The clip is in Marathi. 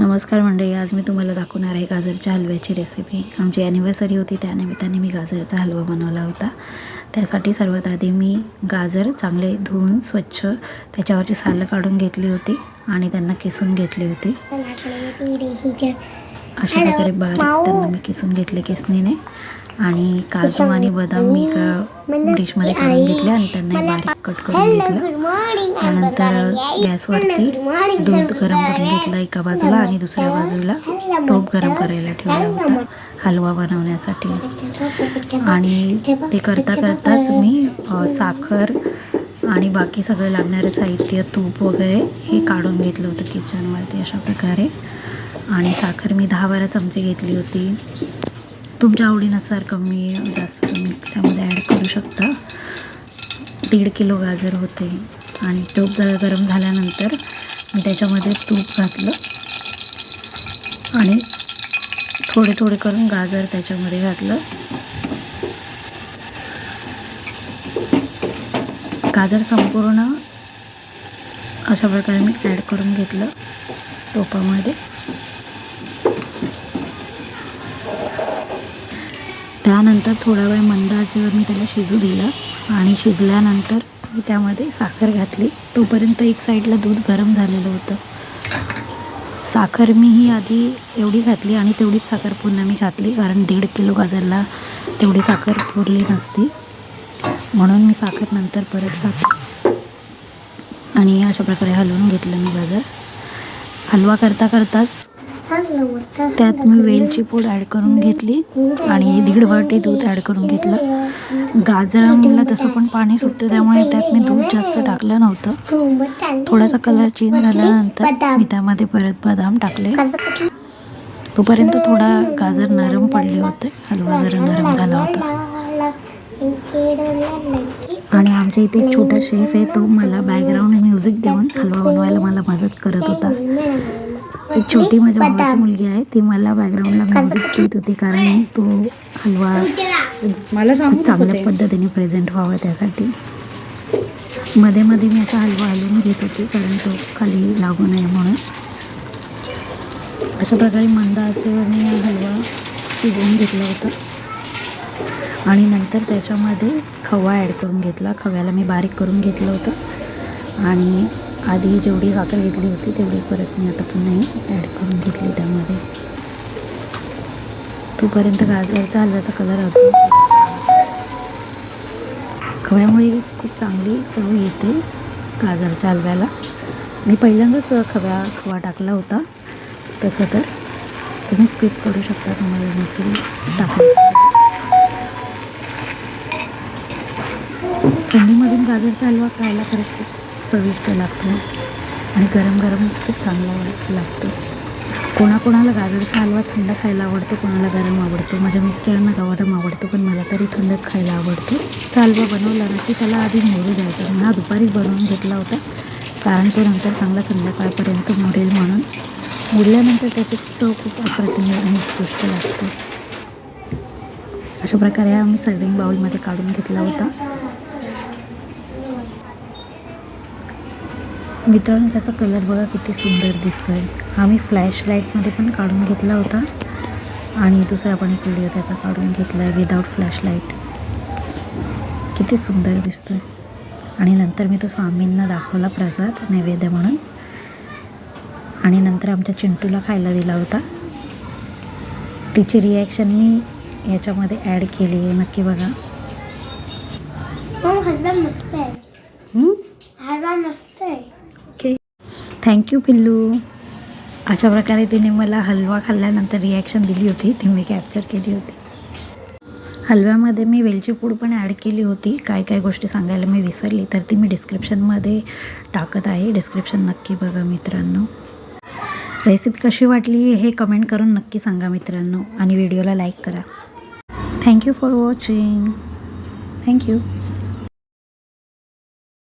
नमस्कार मंडळी आज मी तुम्हाला दाखवणार आहे गाजरच्या हलव्याची रेसिपी आमची ॲनिव्हर्सरी होती त्या निमित्ताने मी गाजरचा हलवा बनवला होता. त्यासाठी सर्वात आधी मी गाजर चांगले धुवून स्वच्छ त्याच्यावरची सालं काढून घेतली होती आणि त्यांना किसून घेतली होती. अशा प्रकारे बारीक त्यांना मी किसून घेतले किसणीने. आणि काजू आणि बदाम मी एका डिशमध्ये काढून घेतले आणि त्यांना बारीक कट करून घेतलं. त्यानंतर गॅसवरती दूध गरम करून घेतलं एका बाजूला आणि दुसऱ्या बाजूला टोप गरम करायला ठेवला होता हलवा बनवण्यासाठी. आणि ते करता करताच मी साखर आणि बाकी सगळं लागणारं साहित्य तूप वगैरे हे काढून घेतलं होतं किचनवरती अशा प्रकारे. आणि साखर मी दहा बारा चमचे घेतली होती. तुमच्या आवडीनुसार कमी जास्त तुम्ही त्यामध्ये ॲड करू शकता. दीड किलो गाजर होते. आणि तूप जरा गरम झाल्यानंतर मी त्याच्यामध्ये तूप घातलं. आणि थोडे थोडे करून गाजर त्याच्यामध्ये घातलं. गाजर संपूर्ण अशा प्रकारे मी ॲड करून घेतलं टोपामध्ये त्यानंतर थोडा वेळ मंद आचेवर मी त्याला शिजू दिलं. आणि शिजल्यानंतर मी त्यामध्ये साखर घातली. तोपर्यंत एक साईडला दूध गरम झालेलं होतं. साखर मी ही आधी एवढी घातली आणि तेवढीच साखर पुन्हा मी घातली. कारण दीड किलो गाजरला तेवढी साखर पुरली नसती. म्हणून मी साखर नंतर परत घातली. आणि अशा प्रकारे हलवून घेतलं मी गाजर. हलवा करता करताच त्यात मी वेलची पूड ॲड करून घेतली आणि दीड वाटी दूध ॲड करून घेतलं. गाजराला तसं पण पाणी सुटतं त्यामुळे त्यात मी दूध जास्त टाकलं नव्हतं. थोडासा कलर चेंज झाल्यानंतर मी त्यामध्ये परत बदाम टाकले. तोपर्यंत थोडा गाजर नरम पडले होते. हलवा जरा नरम झाला होता. आणि आमच्या इथे एक छोटा शेफ आहे तो मला बॅकग्राऊंड म्युझिक देऊन हलवा बनवायला मला मदत करत होता. एक छोटी माझ्या भावाची मुलगी आहे ती मला बॅकग्राऊंडला म्युझिक देत होती कारण तो हलवा मला चांगल्या पद्धतीने प्रेझेंट व्हावा त्यासाठी. मध्ये मध्ये मी असा हलवा हलवून घेत होते कारण तो खाली लागू नये म्हणून. अशा प्रकारे मंद आचेवर मी हलवा शिजवून घेतला होता. आणि नंतर त्याच्यामध्ये खवा ॲड करून घेतला. खव्याला मी बारीक करून घेतलं होतं. आणि आधी जेवढी साखर घेतली होती तेवढी परत मी आता पुन्हा ॲड करून घेतली त्यामध्ये. तोपर्यंत गाजरचा हलव्याचा कलर अजून खव्यामुळे खूप चांगली चव येते गाजरच्या हलव्याला. मी पहिल्यांदाच खव्या खवा टाकला होता तसं तर. तुम्ही स्किप करू शकता तुम्हाला नसेल टाकायचं. थंडीमधून गाजरचा हलवा खायला खरंच खूप चविष्ट लागतो. आणि गरम गरम खूप चांगलं लागतं. कोणाकोणाला गाजरचा हलवा थंड खायला आवडतो कोणाला गरम आवडतो. माझ्या मिस्टरांना गरम आवडतो पण मला तरी थंडच खायला आवडतो. तो हलवा बनवला ना की त्याला आधी मोरू द्यायचा. मी हा दुपारीच बनवून घेतला होता. कारण तो नंतर चांगला संध्याकाळपर्यंत मोरेल म्हणून मोडल्यानंतर त्याची चव खूप अप्रतिम आणि उत्कृष्ट लागते. अशा प्रकारे आम्ही सर्विंग बाउलमध्ये काढून घेतला होता. मित्रांनो त्याचा कलर बघा किती सुंदर दिसतो आहे हा मी फ्लॅश लाईटमध्ये पण काढून घेतला होता. आणि दुसरा पण एक व्हिडिओ त्याचा काढून घेतला आहे विदाऊट फ्लॅश लाइट किती सुंदर दिसतो आहे आणि नंतर मी तो स्वामींना दाखवला प्रसाद नैवेद्य म्हणून. आणि नंतर आमच्या चिंटूला खायला दिला होता. तिची रिॲक्शन मी याच्यामध्ये ॲड केली आहे नक्की बघा. हसबंड मस्त आहे. हं? हलवा मस्त आहे. थँक्यू पिल्लू. अशा प्रकारे तिने मला हलवा खाल्ल्यानंतर रिॲक्शन दिली होती. ती मी कॅप्चर केली होती. हलव्यामध्ये मी वेलची पूड पण ॲड केली होती. काय काय गोष्टी सांगायला मी विसरली तर ती मी डिस्क्रिप्शनमध्ये टाकत आहे. डिस्क्रिप्शन नक्की बघा मित्रांनो. रेसिपी कशी वाटली हे कमेंट करून नक्की सांगा मित्रांनो. आणि व्हिडिओला लाईक करा. Thank you for watching thank you